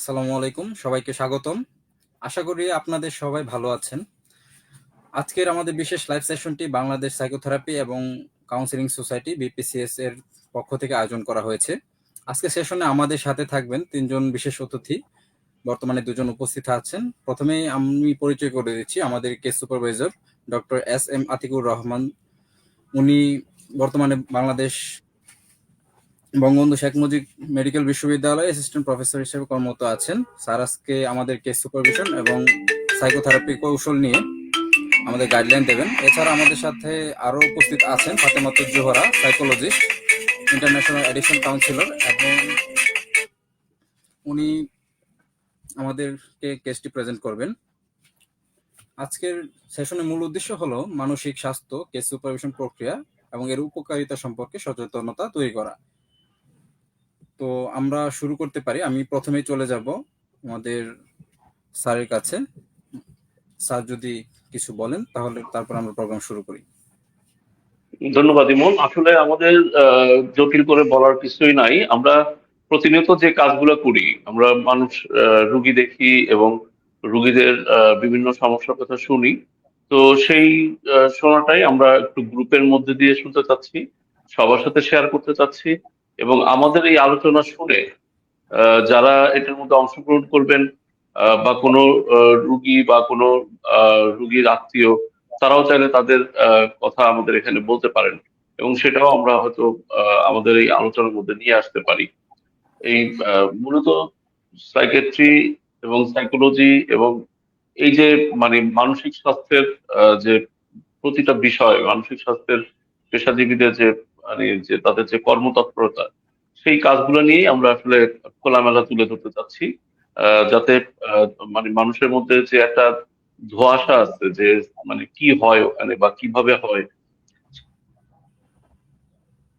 আসসালামু আলাইকুম, সবাইকে স্বাগতম। আশা করি আপনাদের সবাই ভালো আছেন। আজকের আমাদের বিশেষ লাইভ সেশনটি বাংলাদেশ সাইকোথেরাপি এবং কাউন্সিলিং সোসাইটি, বিপিসিএস এর পক্ষ থেকে আয়োজন করা হয়েছে। আজকে সেশনে আমাদের সাথে থাকবেন তিনজন বিশেষ অতিথি। বর্তমানে দুজন উপস্থিত আছেন। প্রথমেই আমি পরিচয় করে দিচ্ছি আমাদের case supervisor doctor S M Atiqur Rahman. উনি বর্তমানে বাংলাদেশ বঙ্গবন্ধু শেখ মুজিব মেডিকেল বিশ্ববিদ্যালয়ে অ্যাসিস্ট্যান্ট প্রফেসর হিসেবে কর্মরত আছেন। স্যার আজকে আমাদের কেস সুপারভিশন এবং সাইকোথেরাপি কৌশল নিয়ে আমাদের গাইডলাইন দেবেন। এছাড়া আমাদের সাথে আরও উপস্থিত আছেন Fatematur Zohra psychologist international edition counsellor এবং উনি আমাদেরকে কেসটি প্রেজেন্ট করবেন। আজকের সেশনের মূল উদ্দেশ্য হলো মানসিক স্বাস্থ্য কেস সুপারভিশন প্রক্রিয়া এবং এর উপকারিতা সম্পর্কে সচেতনতা তৈরি করা। তো আমরা শুরু করতে পারি। আমি প্রথমেই চলে যাব আমাদের স্যারের কাছে। স্যার যদি কিছু বলেন, তাহলে তারপর আমরা প্রোগ্রাম শুরু করি। ধন্যবাদ, ইমন। আসলে আমাদের জটিল করে বলার কিছুই নাই। আমরা প্রতিনিয়ত যে কাজগুলো করি, আমরা মানুষ রুগী দেখি এবং রুগীদের বিভিন্ন সমস্যার কথা শুনি। তো সেই শোনাটাই আমরা একটু গ্রুপের মধ্যে দিয়ে শুনতে চাচ্ছি, সবার সাথে শেয়ার করতে চাচ্ছি। এবং আমাদের এই আলোচনা শুনে যারা এটার মধ্যে অংশগ্রহণ করবেন বা কোনো রুগী বা কোনো রুগীর আত্মীয়, তারাও চাইলে তাদের কথা আমাদের এখানে বলতে পারেন এবং সেটাও আমরা হয়তো আমাদের এই আলোচনার মধ্যে নিয়ে আসতে পারি। এই মূলত সাইকেট্রি এবং সাইকোলজি এবং এই যে মানে মানসিক স্বাস্থ্যের যে প্রতিটা বিষয়, মানসিক স্বাস্থ্যের পেশাজীবীদের যে মানে যে তাদের যে কর্মতৎপরতা, সেই কাজগুলো নিয়েই আমরা আসলে খোলামেলা তুলে ধরতে চাচ্ছি। যাতে মানে মানুষের মধ্যে যে একটা ধোঁয়াশা আছে যে মানে কি হয় ওখানে বা কীভাবে হয়,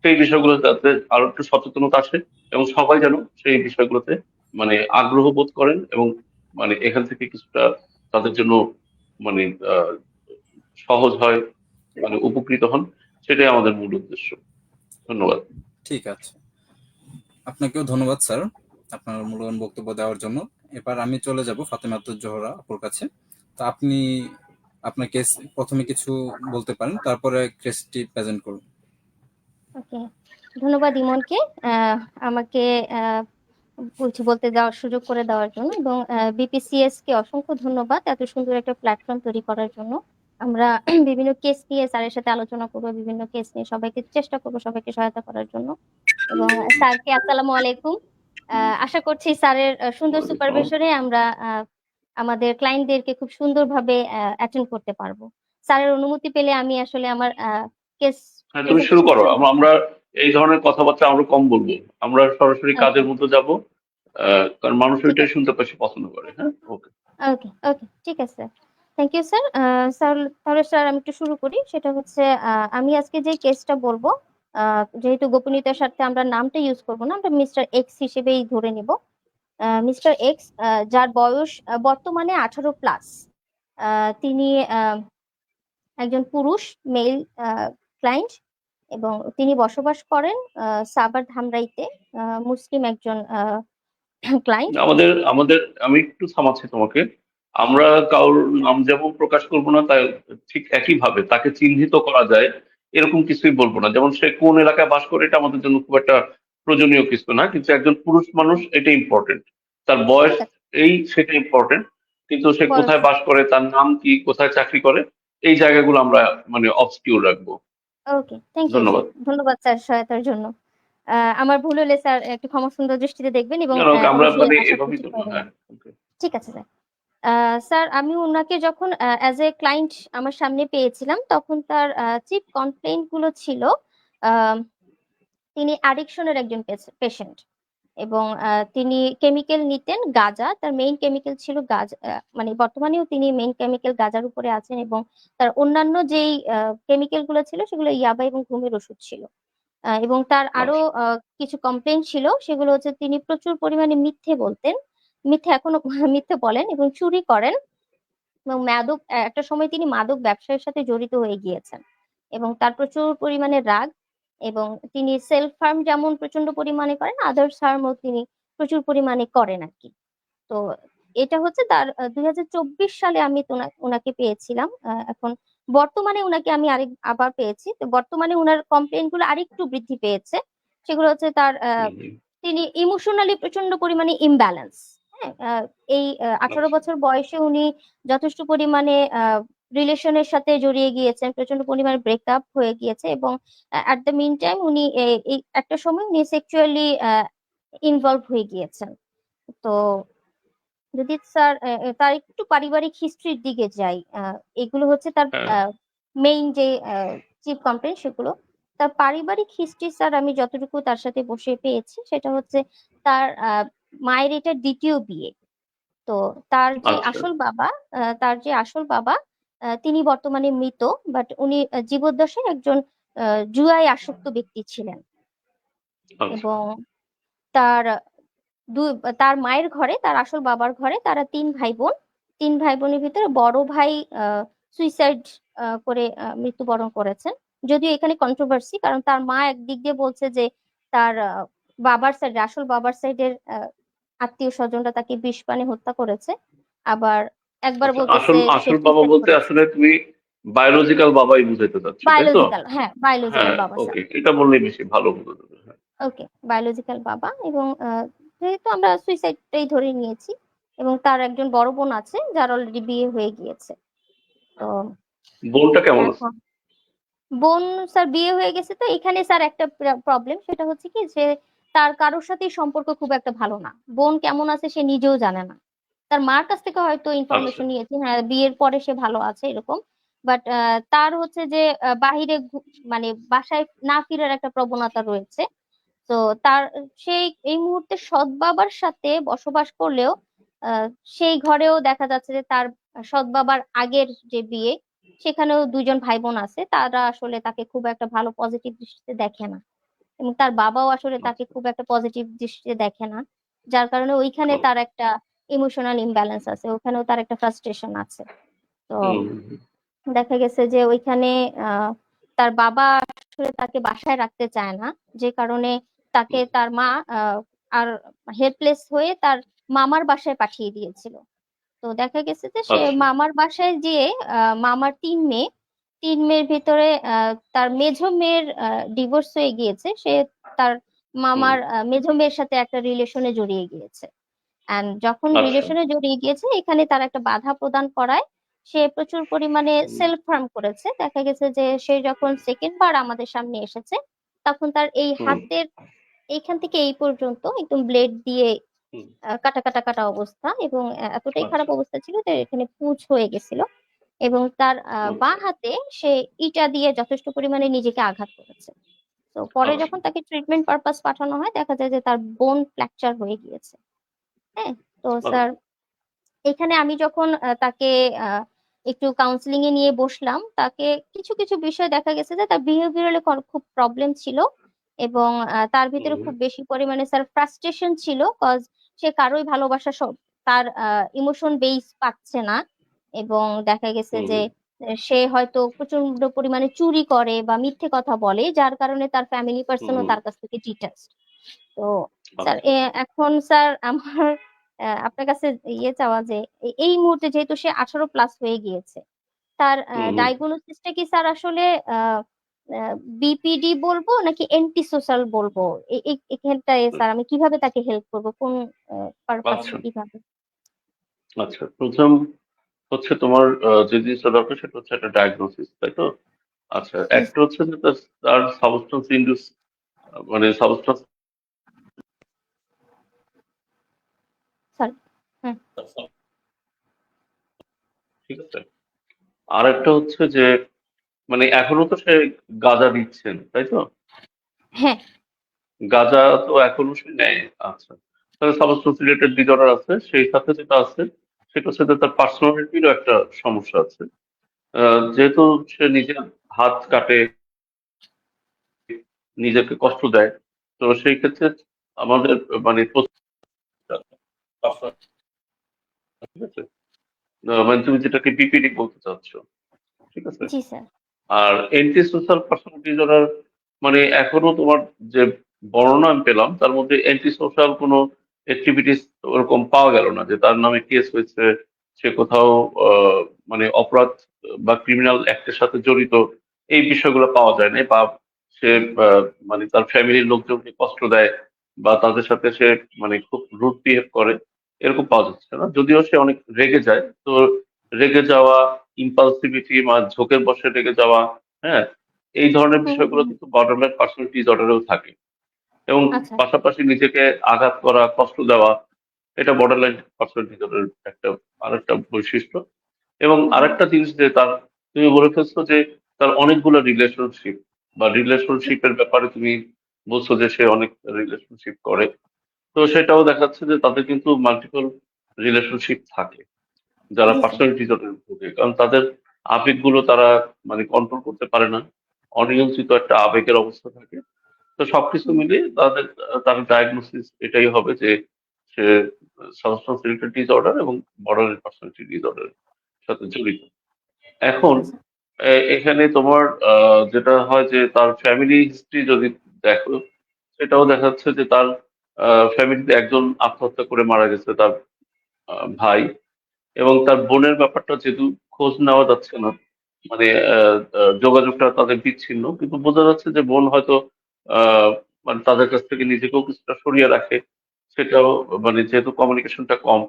সেই বিষয়গুলো যাতে আরও একটু সচেতনতা আসে এবং সবাই যেন সেই বিষয়গুলোতে মানে আগ্রহ বোধ করেন এবং মানে এখান থেকে কিছুটা তাদের জন্য মানে সহজ হয় মানে উপকৃত হন, সেটাই আমাদের মূল উদ্দেশ্য। ধন্যবাদ। ঠিক আছে। আপনাকেও ধন্যবাদ স্যার আপনার মূল্যবান বক্তব্য দেওয়ার জন্য। এবার আমি চলে যাব ফাতেমাতুর জোহরা আপুর কাছে। তো আপনি আপনার কেস প্রথমে কিছু বলতে পারেন তারপরে কেসটি প্রেজেন্ট করুন। ওকে। ধন্যবাদ ইমনকে। আহ, আমাকে আহ, কিছু বলতে দেওয়ার সুযোগ করে দেওয়ার জন্য এবং বিপিসিএস কে অসংখ্য ধন্যবাদ এত সুন্দর একটা প্ল্যাটফর্ম তৈরি করার জন্য। আমরা বিভিন্ন কেস নিয়ে স্যারের সাথে আলোচনা করব বিভিন্ন কেস নিয়ে সবাইকে চেষ্টা করব সবাইকে সহায়তা করার জন্য। এবং স্যারকে আসসালামু আলাইকুম। আশা করছি স্যারের সুন্দর সুপারভিশনে আমরা আমাদের ক্লায়েন্টদেরকে খুব সুন্দরভাবে অ্যাটেন্ড করতে পারব। স্যারের অনুমতি পেলে আমি আসলে আমার কেস হ্যাঁ তুমি শুরু করো। আমরা এই ধরনের কথাবার্তা আমরা কম বলব। আমরা সরাসরি কাজের মধ্যে যাব কারণ মানুষ ওইটাই শুনতে বেশি পছন্দ করে হ্যাঁ? ওকে ওকে ওকে ঠিক আছে। থ্যাংক ইউ স্যার স্যার তাহলে স্যার আমি একটু শুরু করি। সেটা হচ্ছে আমি আজকে যে কেসটা বলব যেহেতু গোপনীয়তার স্বার্থে আমরা নামটা ইউজ করব না, আমরা মিস্টার এক্স হিসেবেই ধরে নিব। মিস্টার এক্স যার বয়স বর্তমানে আঠারো প্লাস তিনি একজন পুরুষ মেল ক্লায়েন্ট এবং তিনি বসবাস করেন সাভার ধামরাইতে মুসলিম একজন ক্লায়েন্ট আমাদের আমাদের, আমি একটু থামাচ্ছি তোমাকে। আমরা কারোর নাম যেমন প্রকাশ করব না তাই ঠিক একই ভাবে তাকে চিহ্নিত করা যায় এরকম কিছুই বলব না। যেমন সে কোন এলাকায় বাস করে এটা আমাদের জন্য খুব একটা প্রয়োজনীয় কিছু না কিন্তু একজন পুরুষ মানুষ এটা ইম্পর্টেন্ট তার বয়স এই সেটা ইম্পর্টেন্ট কিন্তু সে কোথায় বাস করে তার নাম কি কোথায় চাকরি করে এই জায়গাগুলো আমরা মানে অবসকিউর রাখব। ওকে থ্যাংক ইউ ধন্যবাদ। ধন্যবাদ স্যার সহায়তার জন্য। আমার ভুল হলে স্যার একটু ক্ষমা সুন্দর দৃষ্টিতে দেখবেন এবং আমরা মানে। হ্যাঁ. ঠিক আছে স্যার। স্যার আমি ওনাকে যখন অ্যাজ এ ক্লায়েন্ট আমার সামনে পেয়েছিলাম তখন তার চিফ কমপ্লেইন্টগুলো ছিল তিনি অ্যাডিকশনের একজন পেশেন্ট এবং তিনি কেমিক্যাল নিতেন গাঁজা তার মেইন কেমিক্যাল ছিল গাঁজা মানে বর্তমানেও তিনি মেইন কেমিক্যাল গাঁজার উপরে আছেন এবং তার অন্যান্য যেই কেমিক্যালগুলো ছিল সেগুলো ইয়াবা এবং ঘুমের ওষুধ ছিল। এবং তার আরও আহ, কিছু কমপ্লেন ছিল সেগুলো হচ্ছে তিনি প্রচুর পরিমাণে মিথ্যে বলতেন মিথ্যে এখনও মিথ্যে বলেন এবং চুরি করেন। এবং মাদক একটা সময় তিনি মাদক ব্যবসায়ের সাথে জড়িত হয়ে গিয়েছেন এবং তার প্রচুর পরিমাণে রাগ এবং তিনি সেলফ ফার্ম যেমন প্রচণ্ড পরিমাণে করেন আদার্স ফার্মও তিনি প্রচুর পরিমাণে করেন আর কি। তো এটা হচ্ছে তার দুই হাজার চব্বিশ সালে আমি ওনাকে পেয়েছিলাম এখন বর্তমানে ওনাকে আমি আরেক আবার পেয়েছি। তো বর্তমানে ওনার কমপ্লেনগুলো আরেকটু বৃদ্ধি পেয়েছে। সেগুলো হচ্ছে তার। তিনি ইমোশনালি প্রচণ্ড পরিমাণে ইমব্যালেন্স এই আঠারো আচ্ছা। বছর বয়সে উনি যথেষ্ট পরিমাণে রিলেশনের সাথে জড়িয়ে গিয়েছেন প্রচণ্ড পরিমাণে ব্রেকআপ হয়ে গিয়েছে এবং অ্যাট দ্য মিন টাইম উনি এই একটা সময় উনি সেক্সুয়ালি ইনভলভ হয়ে গিয়েছেন তো যদি স্যার তার একটু পারিবারিক হিস্ট্রির দিকে যাই আহ, এগুলো হচ্ছে তার হ্যাঁ। মেইন যে চিফ কমপ্লেন সেগুলো তার পারিবারিক হিস্ট্রি স্যার আমি যতটুকু তার সাথে বসে পেয়েছি সেটা হচ্ছে তার আহ, মায়ের এটা দ্বিতীয় বিয়ে। তো তার যে আচ্ছা। আসল বাবা তার যে আসল বাবা তিনি বর্তমানে মৃত বাট উনি জীবদ্দশায় একজন জুয়ায় আসক্ত ব্যক্তি ছিলেন। আচ্ছা। এবং তার তার মায়ের ঘরে তার আসল বাবার ঘরে তারা তিন ভাই বোন তিন ভাই বোনের ভিতরে বড় ভাই সুইসাইড করে মৃত্যুবরণ করেছেন। যদিও এখানে কন্ট্রোভার্সি কারণ তার মা একদিক দিয়ে বলছে যে তার বাবার সাইড আসল বাবার সাইডের আত্মীয় স্বজনরা তাকে বিষ পানে হত্যা করেছে। আবার একবার আচ্ছা, বলতেছে আসল আসল বাবা বলতে আসলে তুমি বায়োলজিক্যাল বাবাই বুঝাইতে চাচ্ছ বায়োলজিক্যাল হ্যাঁ বায়োলজিক্যাল বাবা স্যার ওকে এটা বললে বেশি ভালো হ্যাঁ। ওকে বায়োলজিক্যাল বাবা এবং যেহেতু আমরা সুইসাইডটাই ধরে নিয়েছি এবং তার একজন বড় বোন আছে যার অলরেডি বিয়ে হয়ে গিয়েছে। তো বোনটা কেমন আছে? বোন স্যার বিয়ে হয়ে গেছে তো এখানে স্যার একটা প্রবলেম সেটা হচ্ছে কি যে তার কারোর সাথেই সম্পর্ক খুব একটা ভালো না। বোন কেমন আছে সে নিজেও জানে না। তার মার কাছ থেকে হয়তো ইনফরমেশন নিয়েছে হ্যাঁ বিয়ের পরে সে ভালো আছে এরকম। বাট তার হচ্ছে যে বাহিরে মানে বাসায় না ফিরার একটা প্রবণতা রয়েছে। তো তার সেই এই মুহূর্তে সৎ বাবার সাথে বসবাস করলেও আহ, সেই ঘরেও দেখা যাচ্ছে যে তার সৎ বাবার আগের যে বিয়ে সেখানেও দুইজন ভাই বোন আছে। তারা আসলে তাকে খুব একটা ভালো পজিটিভ দৃষ্টিতে দেখে না। এবং তার বাবাও আসলে তাকে খুব একটা পজিটিভ দৃষ্টিতে দেখে না। যার কারণে ওইখানে তার একটা ইমোশনাল ইমব্যালেন্স আছে ওখানেও তার একটা ফ্রাস্ট্রেশন আছে। তো। দেখা গেছে যে ওইখানে তার বাবা আসলে তাকে বাসায় রাখতে চায় না যে কারণে তাকে তার মা আহ, আর হেল্পলেস হয়ে তার মামার বাসায় পাঠিয়ে দিয়েছিল। তো দেখা গেছে যে সে আচ্ছা। মামার বাসায় যেয়ে মামার তিন মেয়ে তিন মেয়ের ভিতরে তার মেঝো মেয়ের ডিভোর্স হয়ে গিয়েছে। সে তার মামার মেঝো মেয়ের সাথে একটা রিলেশনে জড়িয়ে গিয়েছে। এন্ড যখন আচ্ছা। রিলেশনে জড়িয়ে গিয়েছে এখানে তার একটা বাধা প্রদান করায়। সে প্রচুর পরিমাণে সেলফ হার্ম করেছে। দেখা গেছে যে সে যখন সেকেন্ড বার আমাদের সামনে এসেছে তখন তার এই হাতের এইখান থেকে এই পর্যন্ত একদম ব্লেড দিয়ে কাটা কাটা কাটা অবস্থা এবং এতটাই খারাপ আচ্ছা। অবস্থা ছিল যে এখানে পুঁজ হয়ে গেছিল। এবং তার। বাঁ হাতে সে ইটা দিয়ে যথেষ্ট পরিমাণে নিজেকে আঘাত করেছে। তো পরে আচ্ছা। যখন তাকে ট্রিটমেন্ট পারপাস পাঠানো হয় দেখা যায় যে তার বোন ফ্র্যাকচার হয়ে গিয়েছে। হ্যাঁ? তো স্যার এখানে আমি যখন তাকে একটু কাউন্সিলিং এ নিয়ে বসলাম তাকে কিছু কিছু বিষয় দেখা গেছে যে তার বিহেভিয়ারালে খুব প্রবলেম ছিল এবং তার ভিতরে খুব বেশি পরিমাণে স্যার ফ্রাস্ট্রেশন ছিল কজ সে কারোই ভালোবাসা সব তার ইমোশন বেস পাচ্ছে না। এবং দেখা গেছে যে সে হয়তো প্রচণ্ড পরিমাণে চুরি করে বা মিথ্যে কথা বলে যার কারণে তার ফ্যামিলি পার্সনও। তার কাছ থেকে ডিটাচড তো। স্যার এখন স্যার আমার আপনার কাছে ইয়ে চাওয়া যে এই মুহূর্তে যেহেতু সে আঠারো প্লাস হয়ে গিয়েছে তার। ডায়াগনোসিসটা কি স্যার আসলে বিপিডি বলব নাকি এন্টি সোশ্যাল বলব এখানটায় স্যার আমি কীভাবে তাকে হেল্প করব কোন পারপাসে আচ্ছা। কীভাবে আচ্ছা প্রথম হচ্ছে তোমার যে জিনিসটা দরকার সেটা হচ্ছে একটা ডায়াগনোসিস তাই তো? আচ্ছা একটা হচ্ছে যে তার- সাবস্টেন্স ইন্ডিউস মানে সাবস্টেন্স ঠিক আছে? আর একটা হচ্ছে যে মানে এখনও তো সে গাঁজা দিচ্ছেন তাই তো? হ্যাঁ। গাঁজা তো এখনও সে নেয় আচ্ছা। তাহলে সাবস্টেন্স রিলেটেড আছে সেই সাথে যেটা আছে সেটা হচ্ছে যে তার পার্সোনালিটিরও একটা সমস্যা আছে। যেহেতু সে নিজের হাত কাটে নিজেকে কষ্ট দেয় তো সেই ক্ষেত্রে আমাদের মানে ঠিক আছে? মানে তুমি যেটাকে বিপিডি বলতে চাচ্ছ ঠিক আছে? আর এন্টি সোশ্যাল পার্সোনালিটি ডিসঅর্ডার মানে এখনও তোমার যে বর্ণনা আমি পেলাম তার মধ্যে এন্টি সোশ্যাল কোনো অ্যাক্টিভিটিস ওরকম পাওয়া গেল না যে তার নামে কেস হয়েছে সে কোথাও মানে অপরাধ বা ক্রিমিনাল অ্যাক্টের সাথে জড়িত এই বিষয়গুলো পাওয়া যায় না বা সে মানে তার ফ্যামিলির লোকজনকে কষ্ট দেয় বা তাদের সাথে সে মানে খুব রুট বিহেভ করে এরকম পাওয়া যাচ্ছে না যদিও সে অনেক রেগে যায় তো রেগে যাওয়া ইম্পালসিভিটি বা ঝোঁকের বসে রেগে যাওয়া হ্যাঁ এই ধরনের বিষয়গুলো। কিন্তু বর্ডারলাইন পার্সোনালিটি ডিসঅর্ডারেও থাকে এবং আচ্ছা। পাশাপাশি নিজেকে আঘাত করা কষ্ট দেওয়া এটা বর্ডারলাইন পার্সোনালিটি ডিসঅর্ডারের একটা আরেকটা বৈশিষ্ট্য এবং। আরেকটা জিনিস যে তার তুমি বলে ফেলছো যে তার অনেকগুলো রিলেশনশিপ বা রিলেশনশিপের ব্যাপারে তুমি বলছো যে সে অনেক রিলেশনশিপ করে তো সেটাও দেখাচ্ছে যে তাদের কিন্তু মাল্টিপল রিলেশনশিপ থাকে যারা পার্সোনাল। পার্সোনালিটি ভোগে কারণ তাদের আবেগগুলো তারা মানে কন্ট্রোল করতে পারে না অনিয়ন্ত্রিত একটা আবেগের অবস্থা থাকে তো সবকিছু। মিলিয়ে তাদের, তার ডায়াগনোসিস এটাই হবে যে সে সাবস্টেন্স ডিসঅর্ডার এবং বর্ডারের পার্সোনালিটি ডিসঅর্ডারের সাথে জড়িত এখন। এখানে তোমার যেটা হয় যে তার ফ্যামিলি হিস্ট্রি যদি দেখো, সেটাও দেখাচ্ছে যে তার ফ্যামিলিতে একজন আত্মহত্যা করে মারা গেছে তার ভাই এবং তার বোনের ব্যাপারটা যেহেতু খোঁজ নেওয়া যাচ্ছে না মানে যোগাযোগটা তাদের বিচ্ছিন্ন, কিন্তু বোঝা যাচ্ছে যে বোন হয়তো মানে তাদের কাছ থেকে নিজেকেও কিছুটা সরিয়ে রাখে সেটাও মানে যেহেতু কমিউনিকেশনটা কম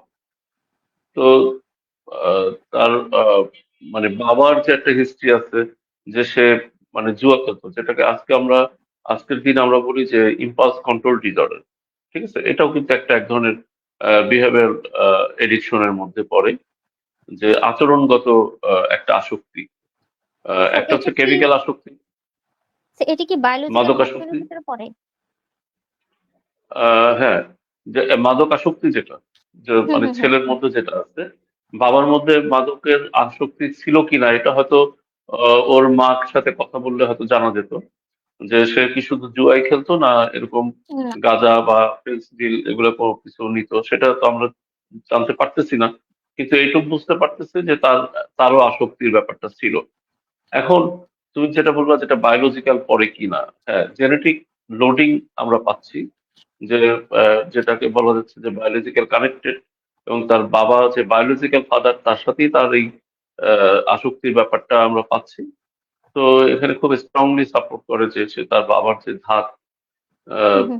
তো তার মানে বাবার যে একটা হিস্ট্রি আছে যে সে মানে জুয়া খেলতো যেটাকে আজকে আমরা আজকের দিন আমরা বলি যে ইম্পালস কন্ট্রোল ডিসঅর্ডার ঠিক আছে? এটাও কিন্তু একটা এক ধরনের বিহেভিয়ার এডিকশনের মধ্যে পড়ে যে আচরণগত একটা আসক্তি আহ, একটা হচ্ছে কেমিক্যাল আসক্তি। এটা কি বায়োলজিক্যাল মাদকাসক্তি? ভিতরে পড়ে আহ, হ্যাঁ যে মাদক আসক্তি যেটা যে মানে ছেলের মধ্যে যেটা আছে বাবার মধ্যে মাদকের আসক্তি ছিল কিনা এটা হয়তো ওর মার সাথে কথা বললে হয়তো জানা যেত যে সে কি শুধু জুয়াই খেলতো না এরকম। গাঁজা বা পেন্সিল এগুলো কিছু নিত সেটা তো আমরা জানতে পারতেছি না কিন্তু এইটুকু বুঝতে পারতেছি যে তার তারও আসক্তির ব্যাপারটা ছিল এখন তুমি যেটা বলবা যেটা বায়োলজিক্যাল পরে কিনা হ্যাঁ জেনেটিক লোডিং আমরা পাচ্ছি যে যেটাকে বলা যাচ্ছে যে বায়োলজিক্যাল কানেক্টেড এবং তার বাবা যে বায়োলজিক্যাল ফাদার তার সাথেই তার এই আসক্তির ব্যাপারটা আমরা পাচ্ছি। তো এখানে খুব স্ট্রংলি সাপোর্ট করে যে সে তার বাবার যে ধাত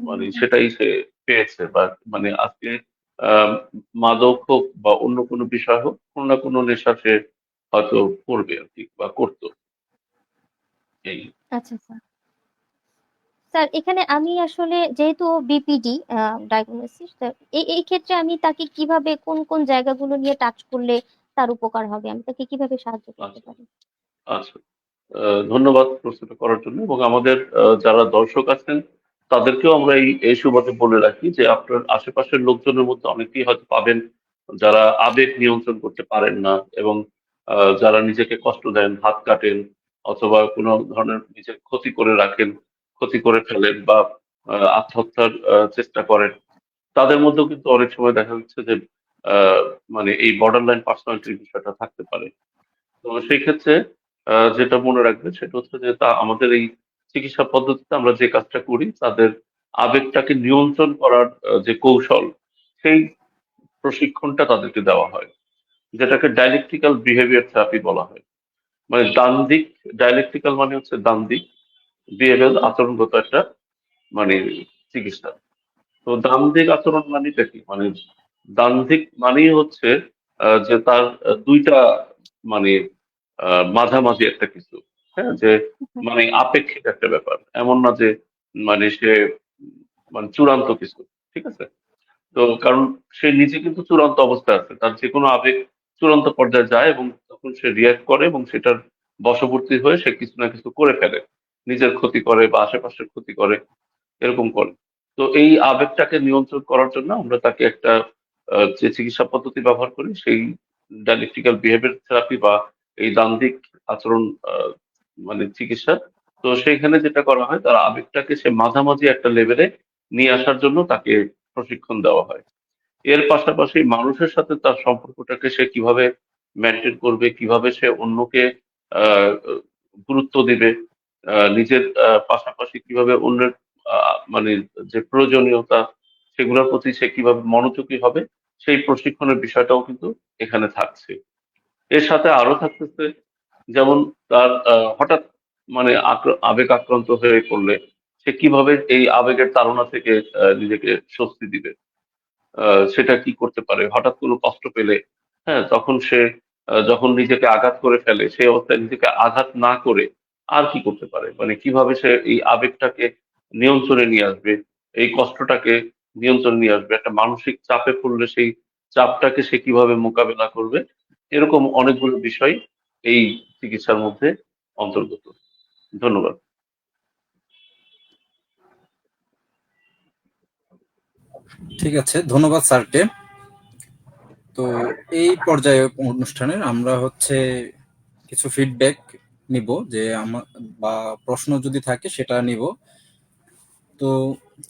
মানে সেটাই সে পেয়েছে বা মানে আজকে আহ, মাদক হোক বা অন্য কোনো বিষয় হোক কোনো না কোনো নেশা সে হয়তো করবে আর কি বা করতো। এই। আচ্ছা স্যার স্যার এখানে আমি আসলে যেহেতু বিপিডি ডায়াগনোসিস এই এই ক্ষেত্রে আমি তাকে কীভাবে কোন কোন জায়গাগুলো নিয়ে টাচ করলে তার উপকার হবে? আমি তাকে কীভাবে সাহায্য করতে আচ্ছা। পারি? আচ্ছা। ধন্যবাদ প্রশ্নটা করার জন্য এবং আমাদের যারা দর্শক আছেন তাদেরকেও আমরা এই এই সুবাদে বলে রাখি যে আপনার আশেপাশের লোকজনের মধ্যে অনেকেই হয়তো পাবেন যারা আবেগ নিয়ন্ত্রণ করতে পারেন না এবং যারা নিজেকে কষ্ট দেন হাত কাটেন অথবা কোনো ধরনের নিজের ক্ষতি করে রাখেন, ক্ষতি করে ফেলেন বা আত্মহত্যার চেষ্টা করেন। তাদের মধ্যেও কিন্তু অনেক সময় দেখা যাচ্ছে যে মানে এই বর্ডার লাইন পার্সোনালিটির বিষয়টা থাকতে পারে। তো সেই ক্ষেত্রে যেটা মনে রাখবে সেটা হচ্ছে যে তা আমাদের এই চিকিৎসা পদ্ধতিতে আমরা যে কাজটা করি, তাদের আবেগটাকে নিয়ন্ত্রণ করার যে কৌশল, সেই প্রশিক্ষণটা তাদেরকে দেওয়া হয়, যেটাকে ডায়ালেকটিক্যাল বিহেভিয়ার থেরাপি বলা হয়। মানে ডান দিক ডায়ালেকটিক্যাল মানে হচ্ছে ডান দিক বিহেভিয়ার আচরণগত একটা মানে চিকিৎসা। তো ডান দিক আচরণ মানেটা কি? মানে ডান দিক মানেই হচ্ছে যে তার দুইটা মানে মাঝামাঝি একটা কিছু হ্যাঁ? যে মানে আপেক্ষিক একটা ব্যাপার। এমন না যে মানে সে মানে চূড়ান্ত কিছু ঠিক আছে? তো কারণ সে নিজে কিন্তু চূড়ান্ত অবস্থায় আছে। তার যে কোনো আবেগ চূড়ান্ত পর্যায়ে যায় এবং তখন সে রিয়াক্ট করে এবং সেটার বশবর্তী হয়ে সে কিছু না কিছু করে ফেলে। নিজের ক্ষতি করে বা আশেপাশের ক্ষতি করে, এরকম করে। তো এই আবেগটাকে নিয়ন্ত্রণ করার জন্য আমরা তাকে একটা যে চিকিৎসা পদ্ধতি ব্যবহার করি, সেই ডায়ালেকটিক্যাল বিহেভিয়ার থেরাপি বা এই দান্দিক আচরণ মানে চিকিৎসা। তো সেইখানে যেটা করা হয়, তার আবেগটাকে সে মাঝামাঝি একটা লেভেলে নিয়ে আসার জন্য তাকে প্রশিক্ষণ দেওয়া হয়। এর পাশাপাশি মানুষের সাথে তার সম্পর্কটাকে সে কীভাবে মেনটেন করবে, কীভাবে সে অন্যকে গুরুত্ব দিবে নিজের পাশাপাশি কীভাবে অন্যের মানে যে প্রয়োজনীয়তা সেগুলোর প্রতি সে কীভাবে মনোযোগী হবে, সেই প্রশিক্ষণের বিষয়টাও কিন্তু এখানে থাকছে। এর সাথে আরও থাকতেছে, যেমন তার হঠাৎ মানে আবেগ আক্রান্ত হয়ে পড়লে সে কীভাবে এই আবেগের তাড়না থেকে নিজেকে স্বস্তি দিবে। সেটা কি করতে পারে? হঠাৎ কোনো কষ্ট পেলে হ্যাঁ তখন সে যখন নিজেকে আঘাত করে ফেলে, সেই অবস্থায় নিজেকে আঘাত না করে আর কি করতে পারে? মানে কীভাবে সে এই আবেগটাকে নিয়ন্ত্রণে নিয়ে আসবে? এই কষ্টটাকে নিয়ন্ত্রণে নিয়ে আসবে? একটা মানসিক চাপে পড়লে সেই চাপটাকে সে কীভাবে মোকাবেলা করবে? এরকম অনেকগুলো বিষয় এই চিকিৎসার মধ্যে অন্তর্গত। ধন্যবাদ। ঠিক আছে, ধন্যবাদ স্যারকে। তো এই পর্যায়ে অনুষ্ঠানের আমরা হচ্ছে কিছু ফিডব্যাক নিব যে আমার বা প্রশ্ন যদি থাকে সেটা নিব। তো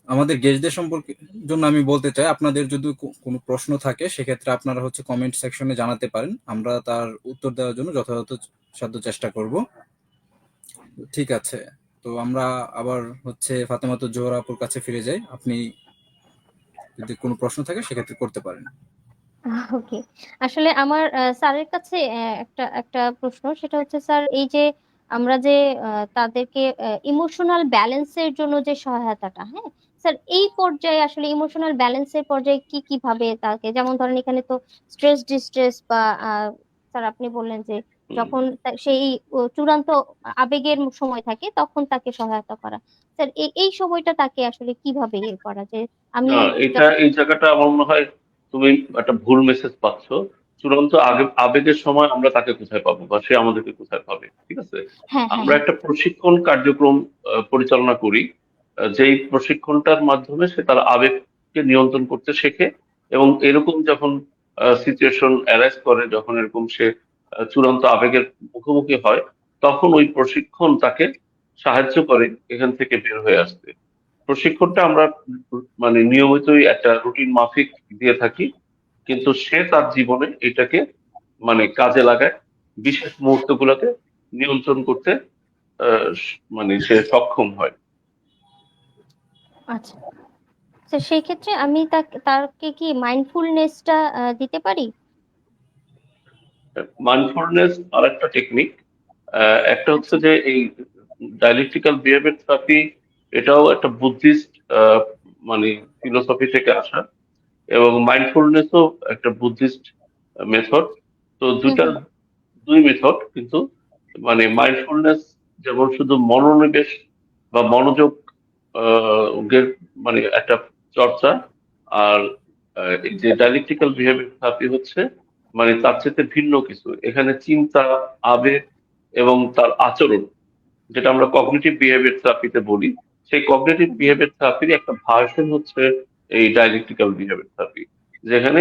আমাদের গেস্টদের সম্পর্কে, জন্য আমি বলতে চাই, আপনাদের যদি কোনো প্রশ্ন থাকে, সেক্ষেত্রে আপনারা হচ্ছে কমেন্ট সেকশনে জানাতে পারেন। আমরা তার উত্তর দেওয়ার জন্য যথাযথ সাধ্য চেষ্টা করব। ঠিক আছে, তো আমরা আবার হচ্ছে ফাতেমাতুর জোহরা আপুর কাছে ফিরে যাই। আপনি যদি কোনো প্রশ্ন থাকে, সেক্ষেত্রে করতে পারেন ওকে। আসলে আমার স্যারের কাছে একটা একটা প্রশ্ন। সেটা হচ্ছে, স্যার, এই যে আমরা যে তাদেরকে ইমোশনাল ব্যালেন্সের জন্য যে সহায়তাটা হ্যাঁ? স্যার, এই পর্যায়ে আসলে ইমোশনাল ব্যালেন্সের পর্যায়ে কি কীভাবে তাকে? যেমন ধরেন, এখানে তো স্ট্রেস ডিস্ট্রেস বা স্যার, আপনি বললেন যে যখন সেই চূড়ান্ত আবেগের সময় থাকে তখন তাকে সহায়তা করা। স্যার এই সময়টা তাকে আসলে কীভাবে ইয়ে করা যে আমি এটা এই জায়গাটা আমার মনে হয় তুমি একটা ভুল মেসেজ পাচ্ছ। চূড়ান্ত আবেগের সময় আমরা তাকে কোথায় পাবো বা সে আমাদেরকে কোথায় পাবে ঠিক আছে? হ্যাঁ হ্যাঁ। আমরা একটা প্রশিক্ষণ কার্যক্রম পরিচালনা করি যেই প্রশিক্ষণটার মাধ্যমে সে তার আবেগকে নিয়ন্ত্রণ করতে শেখে এবং এরকম যখন সিচুয়েশন অ্যারাইজ করে যখন এরকম সে চূড়ান্ত আবেগের মুখোমুখি হয়, তখন ওই প্রশিক্ষণ তাকে সাহায্য করে এখান থেকে বের হয়ে আসতে। প্রশিক্ষণটা আমরা মানে নিয়মিতই একটা রুটিন মাফিক দিয়ে থাকি, কিন্তু সে তার জীবনে এটাকে মানে কাজে লাগায়, বিশেষ মুহূর্তগুলোকে নিয়ন্ত্রণ করতে মানে সে সক্ষম হয়। আচ্ছা। সেই ক্ষেত্রে আমি তাকে তাকে কি মাইন্ডফুলনেসটা দিতে পারি? মাইন্ডফুলনেস আর একটা টেকনিক একটা হচ্ছে যে এই ডায়ালেকটিক্যাল বিহেভিয়ার থেরাপি এটাও একটা বুদ্ধিস্ট মানে ফিলোসফি থেকে আসা। এবং মাইন্ডফুলনেসও একটা বুদ্ধিস্ট মেথড তো দুইটা দুই মেথড কিন্তু মানে মাইন্ডফুলনেস যেমন শুধু মনোনিবেশ বা মনোযোগ মানে একটা চর্চা আর যে ডায়ালেকটিক্যাল বিহেভিয়ার থেরাপি হচ্ছে মানে তার চেয়ে ভিন্ন কিছু। এখানে চিন্তা, আবেগ এবং তার আচরণ, যেটা আমরা কগনিটিভ বিহেভিয়ার থেরাপিতে বলি, সেই কগনিটিভ বিহেভিয়ার থেরাপির একটা ভার্সন হচ্ছে এই ডায়ালেকটিক্যাল বিহেভিয়ার থেরাপি যেখানে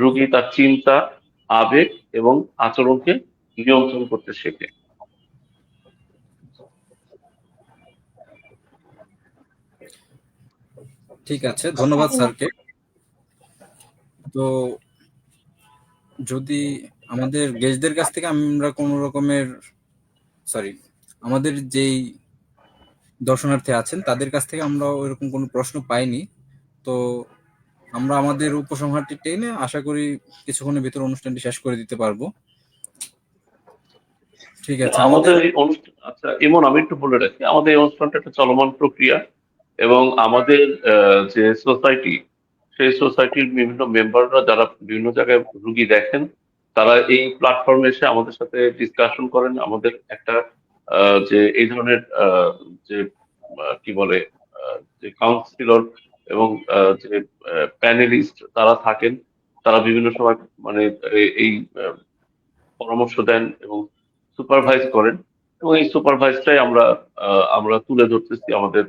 রুগী তার চিন্তা, আবেগ এবং আচরণকে নিয়ন্ত্রণ করতে শেখে। ঠিক আছে, ধন্যবাদ স্যারকে। তো যদি আমাদের গেস্টদের কাছ থেকে আমরা কোনো রকমের সরি আমাদের যেই দর্শনার্থী আছেন, তাদের কাছ থেকে আমরা ওইরকম কোনো প্রশ্ন পাইনি। তো আমরা আমাদের উপসংহারটি টেনে আশা করি কিছুক্ষণের ভিতর অনুষ্ঠানটি শেষ করে দিতে পারব। ঠিক আছে, আমাদের আচ্ছা এমন আমি একটু বলে রাখি। আমাদের এই অনুষ্ঠানটা একটা চলমান প্রক্রিয়া এবং আমাদের যে সোসাইটি সেই সোসাইটির বিভিন্ন মেম্বাররা যারা বিভিন্ন জায়গায় রুগী দেখেন, তারা এই প্ল্যাটফর্মে এসে আমাদের সাথে ডিসকাশন করেন। আমাদের একটা যে এই ধরনের যে কি বলে যে কাউন্সিলর এবং যে প্যানেলিস্ট তারা থাকেন। তারা বিভিন্ন সময় মানে এই- পরামর্শ দেন এবং সুপারভাইজ করেন। এবং এই সুপারভাইজটাই আমরা আমরা তুলে ধরতেছি আমাদের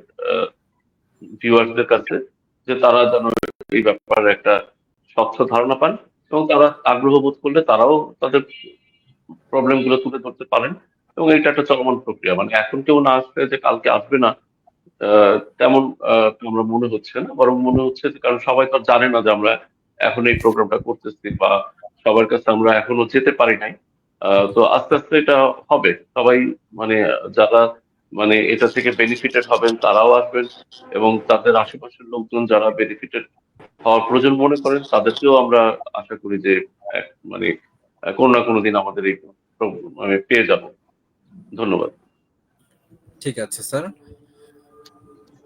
ভিউয়ার্সদের কাছে যে তারা যেন এই ব্যাপারে একটা স্বচ্ছ ধারণা পান এবং তারা আগ্রহ বোধ করলে তারাও তাদের প্রবলেমগুলো তুলে ধরতে পারেন এবং এটা একটা চলমান প্রক্রিয়া। মানে এখন কেউ না আসবে যে কালকে আসবে না তেমন আমরা মনে হচ্ছে না। বরং মনে হচ্ছে যে কারণ সবাই তো জানে না যে আমরা এখন এই প্রোগ্রামটা করতেছি বা সবার কাছে আমরা এখনও যেতে পারি নাই। তো আস্তে আস্তে এটা হবে। সবাই মানে যারা মানে এটা থেকে বেনিফিটেড হবেন তারাও আসবেন এবং তাদের আশেপাশের লোকজন যারা বেনিফিটেড হওয়ার প্রয়োজন মনে করেন, তাদেরকেও আমরা আশা করি যে মানে কোনো না কোনো দিন আমাদের এই মানে পেয়ে যাব। ধন্যবাদ। ঠিক আছে, স্যার।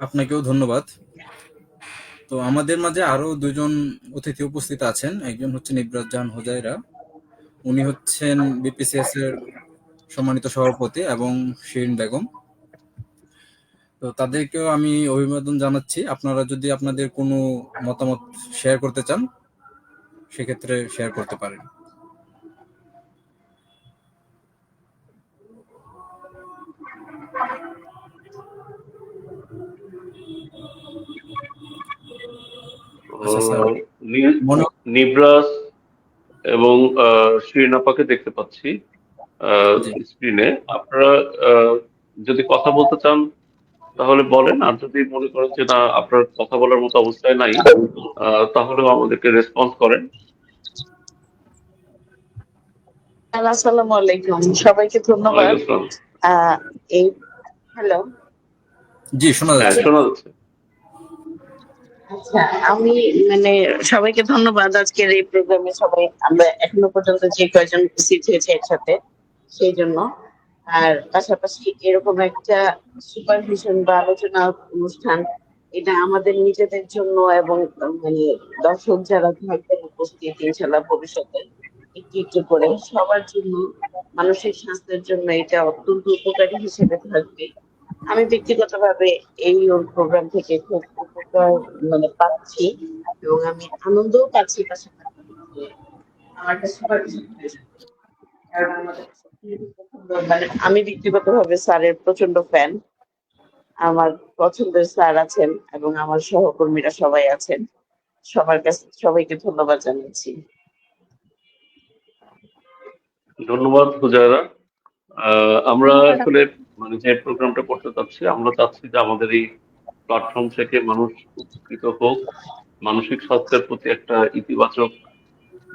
আপনাকেও ধন্যবাদ। তো আমাদের মাঝে আরও দুজন অতিথি উপস্থিত আছেন। একজন হচ্ছেন ইব্রাজ জাহান হোজাইরা। উনি হচ্ছেন বিপিসিএস এর সম্মানিত সভাপতি এবং শিরিন বেগম। তো তাদেরকেও আমি অভিবাদন জানাচ্ছি। আপনারা যদি আপনাদের কোনো মতামত শেয়ার করতে চান সেক্ষেত্রে শেয়ার করতে পারেন। আচ্ছা, নিব্রাস এবং আহ, শিরিন দেখতে পাচ্ছি। স্ক্রিনে আপনারা যদি কথা বলতে চান তাহলে বলেন আর যদি মনে করেন যে না আপনার কথা বলার মতো অবস্থায় নাই তাহলেও আমাদেরকে রেসপন্স করেন। আসসালামু আলাইকুম সবাইকে ধন্যবাদ। আহ, এই হ্যালো। জি শোনা হ্যাঁ যাচ্ছে। শোনা যাচ্ছে। আচ্ছা আমি মানে সবাইকে ধন্যবাদ। আজকের এই প্রোগ্রামে সবাই আমরা এখনও পর্যন্ত যে কয়জন উপস্থিত হয়েছে একসাথে সেই জন্য। আর পাশাপাশি এরকম একটা সুপারভিশন বা আলোচনা অনুষ্ঠান, এটা আমাদের নিজেদের জন্য এবং মানে দর্শক যারা থাকবেন উপস্থিত, ইনশাল্লাহ ভবিষ্যতে একটু একটু করে সবার জন্য, মানসিক স্বাস্থ্যের জন্য এটা অত্যন্ত উপকারী হিসেবে থাকবে। আমি ব্যক্তিগতভাবে এই প্রোগ্রাম থেকে খুব উপকার মানে পাচ্ছি এবং আমি আনন্দও পাচ্ছি পাশাপাশি আমার কাছে মানে আমি ব্যক্তিগতভাবে স্যারের প্রচণ্ড ফ্যান আমার পছন্দের স্যার আছেন এবং আমার সহকর্মীরা সবাই আছেন। সবার কাছে সবাইকে ধন্যবাদ জানাচ্ছি ধন্যবাদ আহ, আমরা আসলে মানে যে প্রোগ্রামটা করতে চাচ্ছি আমরা চাচ্ছি যে আমাদের এই প্ল্যাটফর্ম থেকে মানুষ উপকৃত হোক। মানসিক স্বাস্থ্যের প্রতি একটা ইতিবাচক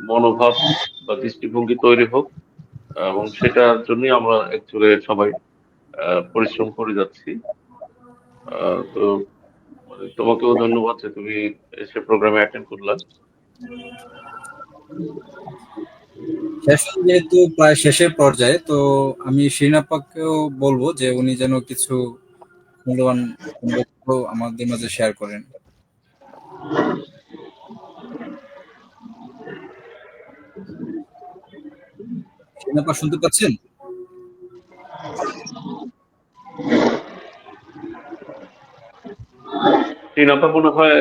মনোভাব বা দৃষ্টিভঙ্গি তৈরি হোক। এবং সেটার জন্যই আমরা একচুয়ালি সবাই পরিশ্রম করে যাচ্ছি। তো মানে তোমাকেও ধন্যবাদ যে তুমি এসে প্রোগ্রামে অ্যাটেন্ড করলা। সেশন যেহেতু প্রায় শেষের পর্যায়ে, তো আমি শিরিনাপাকেও বলব যে উনি যেন কিছু মূল্যবান আমাদের মাঝে শেয়ার করেন। শিরিনাপা শুনতে পাচ্ছেন? টিনাপা মনে হয়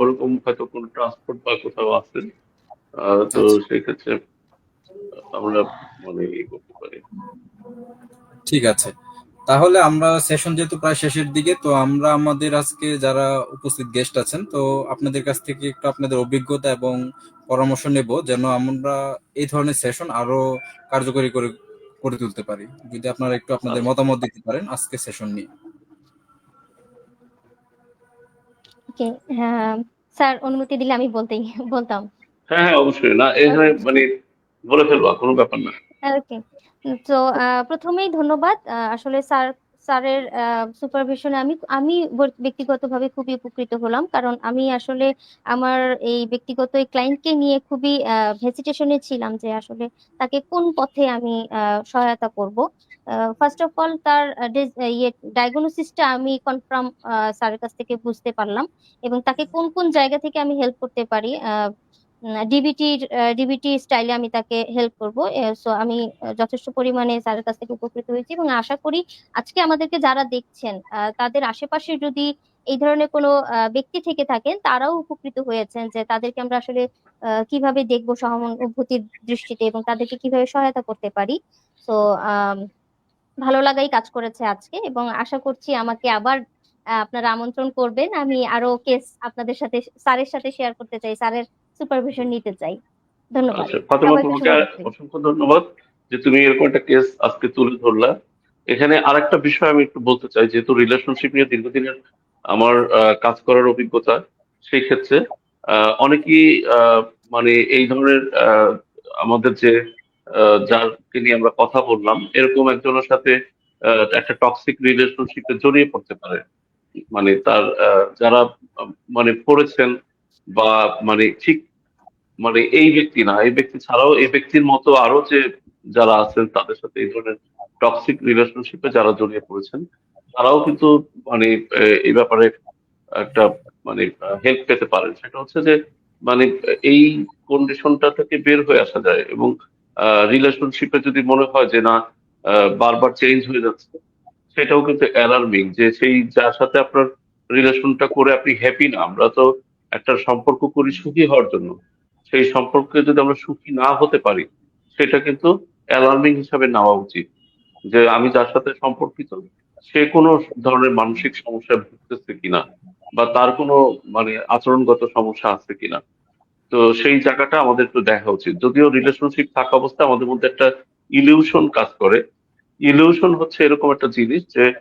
ওরকম হয়তো কোনো ট্রান্সপোর্ট বা কোথাও আছে। আহ, তো সেক্ষেত্রে আমরা মানে করতে পারি। ঠিক আছে। তাহলে আমরা সেশন যেহেতু প্রায় শেষের দিকে তো আমরা আমাদের আজকে যারা উপস্থিত গেস্ট আছেন তো আপনাদের কাছ থেকে একটু আপনাদের অভিজ্ঞতা এবং পরামর্শ নেব যেন আমরা এই ধরনের সেশন আরও কার্যকরী করে করে তুলতে পারি। যদি আপনারা একটু আপনাদের মতামত দিতে পারেন আজকে সেশন নিয়ে। ওকে হ্যাঁ স্যার অনুমতি দিলে আমি বলতেই বলতাম। হ্যাঁ হ্যাঁ অবশ্যই। না এখানে মানে বলে ফেলবা কোনো ব্যাপার না। ওকে তো প্রথমেই ধন্যবাদ। আসলে স্যার, স্যারের সুপারভিশনে আমি আমি ব্যক্তিগতভাবে খুবই উপকৃত হলাম। কারণ আমি আসলে আমার এই ব্যক্তিগত এই ক্লায়েন্টকে নিয়ে খুবই হেসিটেশনে ছিলাম যে আসলে তাকে কোন পথে আমি সহায়তা করব। ফার্স্ট অফ অল তার ইয়ে ডায়াগনোসিসটা আমি কনফার্ম স্যারের কাছ থেকে বুঝতে পারলাম এবং তাকে কোন কোন জায়গা থেকে আমি হেল্প করতে পারি ডিবিটির ডিবিটি স্টাইলে আমি তাকে হেল্প করব। সো আমি যথেষ্ট পরিমাণে স্যারের কাছ থেকে উপকৃত হয়েছি এবং আশা করি আজকে আমাদেরকে যারা দেখছেন তাদের আশেপাশে যদি এই ধরনের কোনো ব্যক্তি থেকে থাকেন, তারাও উপকৃত হয়েছেন যে তাদেরকে আমরা আসলে কীভাবে দেখব সহানুভূতির দৃষ্টিতে এবং তাদেরকে কীভাবে সহায়তা করতে পারি। তো ভালো লাগাই কাজ করেছে আজকে এবং আশা করছি আমাকে আবার আপনারা আমন্ত্রণ করবেন। আমি আরও কেস আপনাদের সাথে, স্যারের সাথে শেয়ার করতে চাই। স্যারের সুপারভিশন নিতে চাই। ধন্যবাদ। আচ্ছা ফাতেমা তোমাকে অসংখ্য ধন্যবাদ যে তুমি এরকম একটা কেস আজকে তুলে ধরলা। এখানে আরেকটা বিষয় আমি একটু বলতে চাই যেহেতু রিলেশনশিপ নিয়ে দীর্ঘদিনের আমার কাজ করার অভিজ্ঞতা সেই ক্ষেত্রে অনেকেই মানে এই ধরনের আমাদের যে যারকে নিয়ে আমরা কথা বললাম এরকম একজনের সাথে একটা টক্সিক রিলেশনশিপে জড়িয়ে পড়তে পারে। মানে তার আহ, যারা মানে পড়েছেন বা মানে ঠিক মানে এই ব্যক্তি না, এই ব্যক্তি ছাড়াও এই ব্যক্তির মতো আরও যে যারা আছেন, তাদের সাথে এই ধরনের টক্সিক রিলেশনশিপে যারা জড়িয়ে পড়েছেন, তারাও কিন্তু মানে এই ব্যাপারে একটা মানে হেল্প পেতে পারেন। সেটা হচ্ছে যে মানে এই কন্ডিশনটা থেকে বের হয়ে আসা যায় এবং রিলেশনশিপে যদি মনে হয় যে না বারবার চেঞ্জ হয়ে যাচ্ছে, সেটাও কিন্তু অ্যালার্মিং যে সেই, যার সাথে আপনার রিলেশনটা করে আপনি হ্যাপি না, আমরা তো একটা সম্পর্ক করি সুখী হওয়ার জন্য। সেই সম্পর্কে যদি আমরা সুখী না হতে পারি, সেটা কিন্তু অ্যালার্মিং হিসাবে নেওয়া উচিত। যে আমি যার সাথে সম্পর্কিত, সে কোনো ধরনের মানসিক সমস্যায় ভুগতেছে কিনা বা তার কোনো মানে আচরণগত সমস্যা আছে কিনা। তো সেই জায়গাটা আমাদের একটু দেখা উচিত। যদিও রিলেশনশিপ থাকা অবস্থায় আমাদের মধ্যে একটা ইলিউশন কাজ করে। ইলিউশন হচ্ছে এরকম একটা জিনিস যে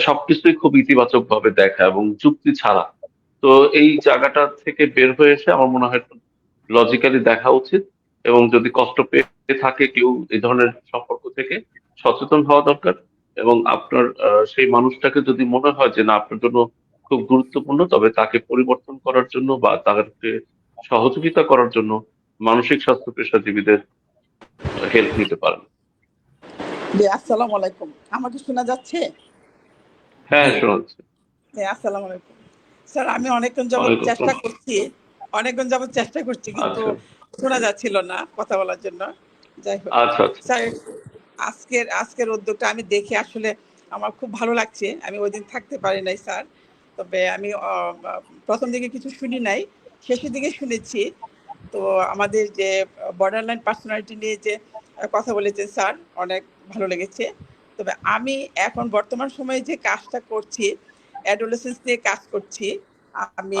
সবকিছুই খুব ইতিবাচক ভাবে দেখা এবং যুক্তি ছাড়া। তো এই জায়গাটা থেকে বের হয়ে এসে আমার মনে হয় লজিক্যালি দেখা উচিত এবং যদি কষ্ট পেয়ে থাকে কেউ এই ধরনের সম্পর্ক থেকে সচেতন হওয়া দরকার এবং আপনার সেই মানুষটাকে যদি মনে হয় যে না আপনার জন্য খুব গুরুত্বপূর্ণ তবে তাকে পরিবর্তন করার জন্য বা তাকে সহযোগিতা করার জন্য মানসিক স্বাস্থ্য পেশাজীবীদের হেল্প নিতে পারেন। জি আসসালামু আলাইকুম। আমাকে শোনা যাচ্ছে? হ্যাঁ শোনা যাচ্ছে। আসসালামু আলাইকুম। স্যার আমি অনেকক্ষণ যাবত চেষ্টা করছি। অনেকক্ষণ যাবত চেষ্টা করছি কিন্তু আচ্ছা। শোনা যাচ্ছিল না কথা বলার জন্য। যাই হোক। আচ্ছা আচ্ছা। স্যার আজকের আজকের উদ্যোগটা আমি দেখে আসলে আমার খুব ভালো লাগছে। আমি ওই দিন থাকতে পারি নাই স্যার। তবে আমি প্রথম দিকে কিছু শুনি নাই শেষের দিকে শুনেছি। তো আমাদের যে বর্ডার লাইন পার্সোনালিটি নিয়ে যে কথা বলেছেন স্যার অনেক ভালো লেগেছে। তবে আমি এখন বর্তমান সময়ে যে কাজটা করছি অ্যাডোলেসেন্স নিয়ে কাজ করছি আমি।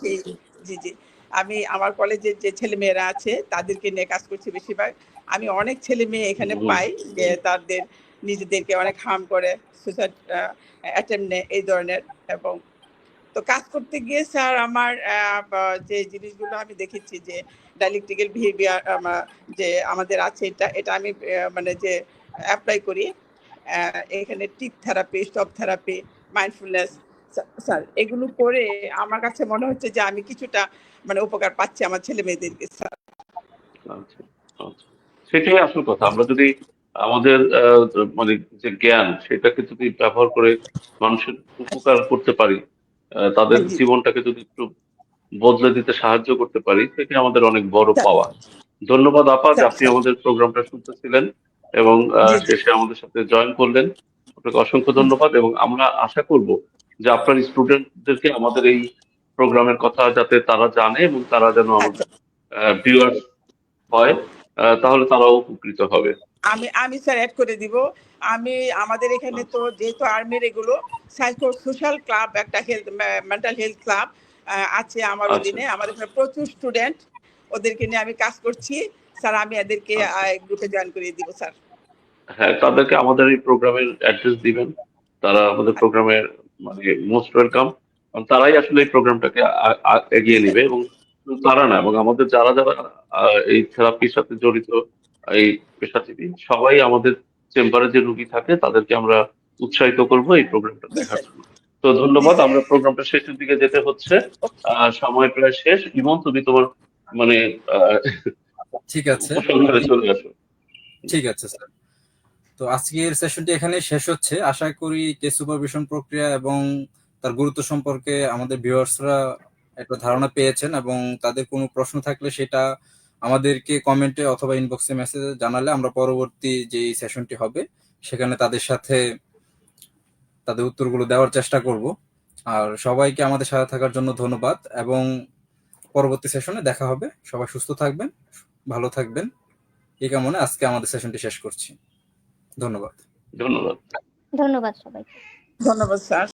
সেই জি জি। আমি আমার কলেজের যে ছেলে মেয়েরা আছে তাদেরকে নিয়ে কাজ করছি বেশিরভাগ। আমি অনেক ছেলে মেয়ে এখানে পাই যে তাদের নিজেদেরকে অনেক হার্ম করে সুসাইড অ্যাটেম্প নেয় এই ধরনের এবং তো কাজ করতে গিয়ে স্যার আমার যে জিনিসগুলো আমি দেখেছি যে ডায়ালেকটিক্যাল বিহেভিয়ার যে আমাদের আছে এটা এটা আমি মানে যে অ্যাপ্লাই করি এখানে tick therapy stop therapy mindfulness sir এগুলো করে আমার কাছে মনে হচ্ছে যে আমি কিছুটা মানে উপকার পাচ্ছি আমার ছেলে মেয়েদেরকে স্যার। আচ্ছা আচ্ছা। সেটাই আসল কথা। আমরা যদি আমাদের মানে যে জ্ঞান সেটাকে যদি ব্যবহার করে মানুষের উপকার করতে পারি তাদের জীবনটাকে যদি একটু বদলে দিতে সাহায্য করতে পারি সেটা আমাদের অনেক বড় পাওয়া। ধন্যবাদ আপা যে আপনি আমাদের প্রোগ্রামটা শুনতেছিলেন এবং। শেষে আমাদের সাথে জয়েন করলেন। আপনাকে অসংখ্য ধন্যবাদ এবং আমরা আশা করব যে আপনার স্টুডেন্টদেরকে আমাদের এই প্রোগ্রামের কথা যাতে তারা জানে এবং তারা যেন আমাদের আচ্ছা ভিউয়ার হয় তাহলে তারাও উপকৃত হবে। আমি আমি স্যার অ্যাড করে দিব। আমি আমাদের এখানে তো যেহেতু আর্মির এগুলো সাইকো সোশ্যাল ক্লাব একটা হেলথ মেন্টাল হেলথ ক্লাব আছে আমার আচ্ছা। অধীনে। আমাদের এখানে প্রচুর স্টুডেন্ট ওদেরকে নিয়ে আমি কাজ করছি। স্যার আমি এদেরকে আচ্ছা। গ্রুপে জয়েন করিয়ে দিব স্যার। হ্যাঁ তাদেরকে আমাদের এই প্রোগ্রামের অ্যাড্রেস দিবেন। তারা আমাদের প্রোগ্রামের মানে মোস্ট ওয়েলকাম তারাই আসলে এই প্রোগ্রামটাকে এগিয়ে নেবে এবং তারা না এবং আমাদের যারা যারা এই থেরাপির সাথে জড়িত এই পেশাজীবী সবাই আমাদের চেম্বারে যে রুগী থাকে তাদেরকে আমরা উৎসাহিত করব এই প্রোগ্রামটা দেখার জন্য। তো ধন্যবাদ আমরা প্রোগ্রামটা শেষের দিকে যেতে হচ্ছে। সময় প্রায় শেষ। ইমন তুমি তোমার মানে ঠিক আছে। চলে আসো। ঠিক আছে স্যার। তো আজকের সেশনটি এখানে শেষ হচ্ছে। আশা করি কেস সুপারভিশন প্রক্রিয়া এবং তার গুরুত্ব সম্পর্কে আমাদের ভিউয়ার্সরা একটা ধারণা পেয়েছেন এবং তাদের কোনো প্রশ্ন থাকলে সেটা আমাদেরকে কমেন্টে অথবা ইনবক্সে মেসেজে জানালে আমরা পরবর্তী যে সেশনটি হবে, সেখানে তাদের সাথে তাদের উত্তরগুলো দেওয়ার চেষ্টা করব। আর সবাইকে আমাদের সাথে থাকার জন্য ধন্যবাদ এবং পরবর্তী সেশনে দেখা হবে। সবাই সুস্থ থাকবেন, ভালো থাকবেন। এই কামনে আজকে আমাদের সেশনটি শেষ করছি। ধন্যবাদ। ধন্যবাদ। ধন্যবাদ সবাই ধন্যবাদ স্যার।